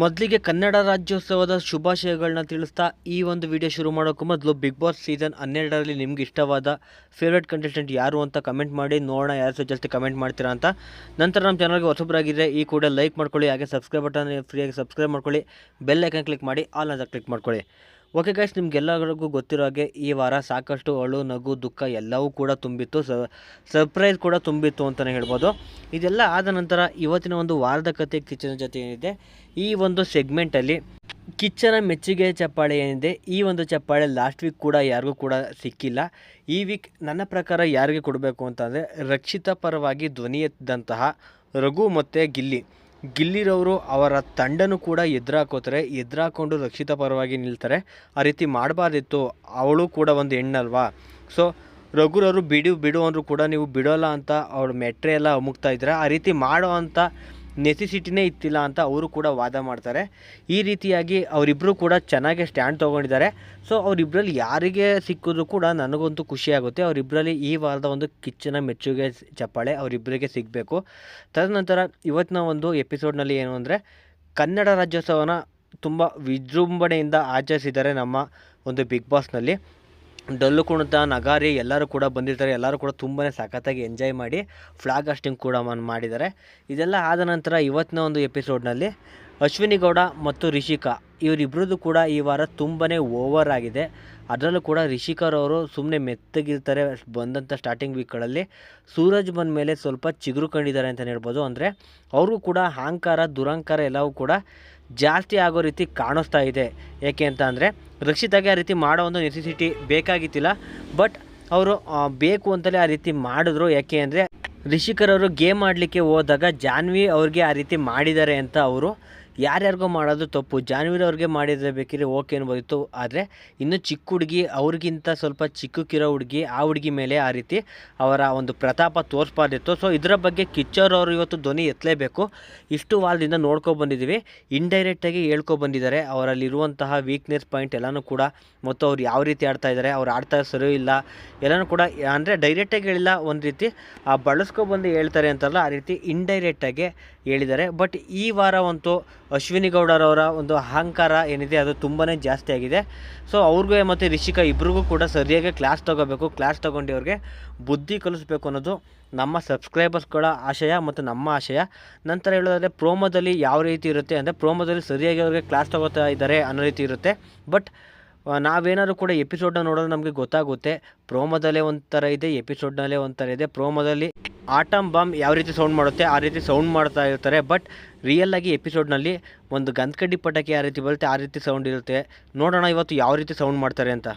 ಮೊದಲಿಗೆ ಕನ್ನಡ ರಾಜ್ಯೋತ್ಸವದ ಶುಭಾಶಯಗಳನ್ನ ತಿಳಿಸ್ತಾ ಈ ಒಂದು ವಿಡಿಯೋ ಶುರು ಮಾಡೋಕ್ಕೂ ಮೊದಲು ಬಿಗ್ ಬಾಸ್ ಸೀಸನ್ ಹನ್ನೆರಡರಲ್ಲಿ ನಿಮ್ಗೆ ಇಷ್ಟವಾದ ಫೇವ್ರೇಟ್ ಕಂಟೆಸ್ಟೆಂಟ್ ಯಾರು ಅಂತ ಕಮೆಂಟ್ ಮಾಡಿ, ನೋಡೋಣ ಯಾರು ಸೊ ಜಾಸ್ತಿ ಕಮೆಂಟ್ ಮಾಡ್ತೀರಾ ಅಂತ. ನಂತರ ನಮ್ಮ ಚಾನಲ್ಗೆ ಹೊಸಬ್ರಾಗಿದ್ದರೆ ಈ ಕೂಡ ಲೈಕ್ ಮಾಡ್ಕೊಳ್ಳಿ, ಹಾಗೆ ಸಬ್ಸ್ಕ್ರೈಬ್ ಬಟನ್ ಫ್ರೀಯಾಗಿ ಸಬ್ಸ್ಕ್ರೈಬ್ ಮಾಡ್ಕೊಳ್ಳಿ ಬೆಲ್ ಐಕನ್ ಕ್ಲಿಕ್ ಮಾಡಿ ಆಲ್ ಅಂತ ಕ್ಲಿಕ್ ಮಾಡ್ಕೊಳ್ಳಿ. ಓಕೆ ಗೈಸ್ ನಿಮ್ಗೆಲ್ಲರಿಗೂ ಗೊತ್ತಿರೋ ಹಾಗೆ ಈ ವಾರ ಸಾಕಷ್ಟು ಅಳು, ನಗು, ದುಃಖ ಎಲ್ಲವೂ ಕೂಡ ತುಂಬಿತ್ತು. ಸರ್ಪ್ರೈಸ್ ಕೂಡ ತುಂಬಿತ್ತು ಅಂತಲೇ ಹೇಳ್ಬೋದು. ಇದೆಲ್ಲ ಆದ ನಂತರ ಇವತ್ತಿನ ಒಂದು ವಾರದ ಕತೆ ಕಿಚನ್ ಜೊತೆ ಏನಿದೆ? ಈ ಒಂದು ಸೆಗ್ಮೆಂಟಲ್ಲಿ ಕಿಚ್ಚನ ಮೆಚ್ಚುಗೆ ಚಪ್ಪಾಳೆ ಏನಿದೆ? ಈ ಒಂದು ಚಪ್ಪಾಳೆ ಲಾಸ್ಟ್ ವೀಕ್ ಕೂಡ ಯಾರಿಗೂ ಕೂಡ ಸಿಕ್ಕಿಲ್ಲ. ಈ ವೀಕ್ ನನ್ನ ಪ್ರಕಾರ ಯಾರಿಗೆ ಕೊಡಬೇಕು ಅಂತಂದರೆ ರಕ್ಷಿತ ಪರವಾಗಿ ಧ್ವನಿ ಎತ್ತಿದಂತಹ ರಘು ಮತ್ತು ಗಿಲ್ಲಿ. ಗಿಲ್ಲಿರವರು ಅವರ ತಂಡನು ಕೂಡ ಎದುರಾಕೋತಾರೆ. ಎದುರಾಕೊಂಡು ರಕ್ಷಿತ ಪರವಾಗಿ ನಿಲ್ತಾರೆ. ಆ ರೀತಿ ಮಾಡಬಾರ್ದಿತ್ತು. ಅವಳು ಕೂಡ ಒಂದು ಹೆಣ್ಣಲ್ವಾ? ಸೊ ರಘುರವರು ಬಿಡು ಬಿಡು ಅಂದರೂ ಕೂಡ ನೀವು ಬಿಡೋಲ್ಲ ಅಂತ ಅವಳು ಮೆಟ್ರೆ ಎಲ್ಲ ಅಮುಕ್ತಾ ಇದ್ದಾರೆ. ಆ ರೀತಿ ಮಾಡೋ ಅಂಥ ನೆಸಿಸಿಟಿನೇ ಇತ್ತಿಲ್ಲ ಅಂತ ಅವರು ಕೂಡ ವಾದ ಮಾಡ್ತಾರೆ. ಈ ರೀತಿಯಾಗಿ ಅವರಿಬ್ಬರು ಕೂಡ ಚೆನ್ನಾಗೆ ಸ್ಟ್ಯಾಂಡ್ ತೊಗೊಂಡಿದ್ದಾರೆ. ಸೊ ಅವರಿಬ್ಬರಲ್ಲಿ ಯಾರಿಗೆ ಸಿಕ್ಕಿದ್ರು ಕೂಡ ನನಗಂತೂ ಖುಷಿಯಾಗುತ್ತೆ ಅವರಿಬ್ಬರಲ್ಲಿ ಈ ವಾರದ ಒಂದು ಕಿಚ್ಚಿನ ಮೆಚ್ಚುಗೆ ಚಪ್ಪಾಳೆ ಅವರಿಬ್ಬರಿಗೆ ಸಿಗಬೇಕು. ತದನಂತರ ಇವತ್ತಿನ ಒಂದು ಎಪಿಸೋಡ್ನಲ್ಲಿ ಏನು ಅಂದರೆ, ಕನ್ನಡ ರಾಜ್ಯೋತ್ಸವನ ತುಂಬ ವಿಜೃಂಭಣೆಯಿಂದ ಆಚರಿಸಿದ್ದಾರೆ ನಮ್ಮ ಒಂದು ಬಿಗ್ ಬಾಸ್ನಲ್ಲಿ. ಡೊಳ್ಳು ಕುಣಿತ, ನಗಾರಿ ಎಲ್ಲರೂ ಕೂಡ ಬಂದಿರ್ತಾರೆ. ಎಲ್ಲರೂ ಕೂಡ ತುಂಬಾ ಸಖತ್ತಾಗಿ ಎಂಜಾಯ್ ಮಾಡಿ ಫ್ಲಾಗ್ ಹಾಸ್ಟಿಂಗ್ ಕೂಡ ಮಾಡಿದ್ದಾರೆ. ಇದೆಲ್ಲ ಆದ ನಂತರ ಇವತ್ತಿನ ಒಂದು ಎಪಿಸೋಡ್ನಲ್ಲಿ ಅಶ್ವಿನಿ ಗೌಡ ಮತ್ತು ರಿಷಿಕಾ, ಇವರಿಬ್ರದ್ದು ಕೂಡ ಈ ವಾರ ತುಂಬಾ ಓವರ್ ಆಗಿದೆ. ಅದರಲ್ಲೂ ಕೂಡ ರಿಷಿಕರವರು ಸುಮ್ಮನೆ ಮೆತ್ತಗಿರ್ತಾರೆ ಬಂದಂಥ ಸ್ಟಾರ್ಟಿಂಗ್ ವೀಕ್ಗಳಲ್ಲಿ ಸೂರಜ್ ಬಂದ ಮೇಲೆ ಸ್ವಲ್ಪ ಚಿಗುರು ಕಂಡಿದ್ದಾರೆ ಅಂತಲೇ ಹೇಳ್ಬೋದು. ಅಂದರೆ ಅವ್ರಿಗೂ ಕೂಡ ಅಹಂಕಾರ, ದುರಹಂಕಾರ ಎಲ್ಲವೂ ಕೂಡ ಜಾಸ್ತಿ ಆಗೋ ರೀತಿ ಕಾಣಿಸ್ತಾ ಇದೆ. ಏಕೆ ಅಂತ ಅಂದರೆ ರಕ್ಷಿತಾಗೆ ಆ ರೀತಿ ಮಾಡೋ ಒಂದು ನೆಸೆಸಿಟಿ ಬೇಕಾಗಿತ್ತಿಲ್ಲ. ಬಟ್ ಅವರು ಬೇಕು ಅಂತಲೇ ಆ ರೀತಿ ಮಾಡಿದ್ರು. ಯಾಕೆ ಅಂದರೆ ರಿಷಿಕರವರು ಗೇಮ್ ಆಡಲಿಕ್ಕೆ ಹೋದಾಗ ಜಾನ್ವಿ ಅವ್ರಿಗೆ ಆ ರೀತಿ ಮಾಡಿದ್ದಾರೆ ಅಂತ ಅವರು ಯಾರ್ಯಾರಿಗೋ ಮಾಡೋದು ತಪ್ಪು. ಜಾನ್ವಿರವ್ರಿಗೆ ಮಾಡಿದರೆ ಬೇಕಿದ್ರೆ ಓಕೆ ಅನ್ಬೋದಿತ್ತು ಆದರೆ ಇನ್ನು ಚಿಕ್ಕ ಹುಡುಗಿ, ಅವ್ರಿಗಿಂತ ಸ್ವಲ್ಪ ಚಿಕ್ಕಕ್ಕಿರೋ ಹುಡುಗಿ, ಆ ಹುಡುಗಿ ಮೇಲೆ ಆ ರೀತಿ ಅವರ ಒಂದು ಪ್ರತಾಪ ತೋರಿಸ್ಬಾರ್ದಿತ್ತು. ಸೊ ಇದರ ಬಗ್ಗೆ ಕಿಚ್ಚೋರವರು ಇವತ್ತು ಧ್ವನಿ ಎತ್ತಲೇಬೇಕು. ಇಷ್ಟು ವಾರದಿಂದ ನೋಡ್ಕೊ ಬಂದಿದ್ದೀವಿ ಇಂಡೈರೆಕ್ಟಾಗಿ ಹೇಳ್ಕೊ ಬಂದಿದ್ದಾರೆ. ಅವರಲ್ಲಿರುವಂತಹ ವೀಕ್ನೆಸ್ ಪಾಯಿಂಟ್ ಎಲ್ಲನೂ ಕೂಡ ಮತ್ತು ಅವ್ರು ಯಾವ ರೀತಿ ಆಡ್ತಾ ಇದ್ದಾರೆ, ಅವ್ರು ಆಡ್ತಾ ಸರಿ ಇಲ್ಲ, ಎಲ್ಲನೂ ಕೂಡ ಅಂದರೆ ಡೈರೆಕ್ಟಾಗಿ ಹೇಳಿಲ್ಲ, ಒಂದು ರೀತಿ ಆ ಬಳಸ್ಕೊಬಂದು ಹೇಳ್ತಾರೆ ಅಂತಾರಲ್ಲ ಆ ರೀತಿ ಇಂಡೈರೆಕ್ಟಾಗಿ ಹೇಳಿದ್ದಾರೆ. ಬಟ್ ಈ ವಾರವಂತೂ ಅಶ್ವಿನಿ ಗೌಡರವರ ಒಂದು ಅಹಂಕಾರ ಏನಿದೆ, ಅದು ತುಂಬಾ ಜಾಸ್ತಿ ಆಗಿದೆ. ಸೊ ಅವ್ರಿಗೂ ಮತ್ತು ರಿಷಿಕಾ ಇಬ್ರಿಗೂ ಕೂಡ ಸರಿಯಾಗಿ ಕ್ಲಾಸ್ ತೊಗೋಬೇಕು ಕ್ಲಾಸ್ ತೊಗೊಂಡು ಅವ್ರಿಗೆ ಬುದ್ಧಿ ಕಲಿಸ್ಬೇಕು ಅನ್ನೋದು ನಮ್ಮ ಸಬ್ಸ್ಕ್ರೈಬರ್ಸ್ಗಳ ಆಶಯ ಮತ್ತು ನಮ್ಮ ಆಶಯ. ನಂತರ ಹೇಳೋದಾದರೆ ಪ್ರೋಮೋದಲ್ಲಿ ಯಾವ ರೀತಿ ಇರುತ್ತೆ ಅಂದರೆ ಪ್ರೋಮೋದಲ್ಲಿ ಸರಿಯಾಗಿ ಅವ್ರಿಗೆ ಕ್ಲಾಸ್ ತೊಗೋತಾ ಇದ್ದಾರೆ ಅನ್ನೋ ರೀತಿ ಇರುತ್ತೆ. ಬಟ್ ನಾವೇನಾದ್ರು ಕೂಡ ಎಪಿಸೋಡ್ನ ನೋಡೋದು ನಮಗೆ ಗೊತ್ತಾಗುತ್ತೆ. ಪ್ರೋಮೋದಲ್ಲೇ ಒಂಥರ ಇದೆ ಎಪಿಸೋಡ್ನಲ್ಲೇ ಒಂಥರ ಇದೆ. ಪ್ರೋಮೋದಲ್ಲಿ ಆಟಮ್ ಬಾಂಬ್ ಯಾವ ರೀತಿ ಸೌಂಡ್ ಮಾಡುತ್ತೆ ಆ ರೀತಿ ಸೌಂಡ್ ಮಾಡ್ತಾ ಇರ್ತಾರೆ. ಬಟ್ ರಿಯಲ್ಲಾಗಿ ಎಪಿಸೋಡ್ನಲ್ಲಿ ಒಂದು ಗಂಧಕಡ್ಡಿ ಪಟಾಕಿ ಯಾವ ರೀತಿ ಬರುತ್ತೆ, ಆ ರೀತಿ ಸೌಂಡ್ ಇರುತ್ತೆ. ನೋಡೋಣ ಇವತ್ತು ಯಾವ ರೀತಿ ಸೌಂಡ್ ಮಾಡ್ತಾರೆ ಅಂತ.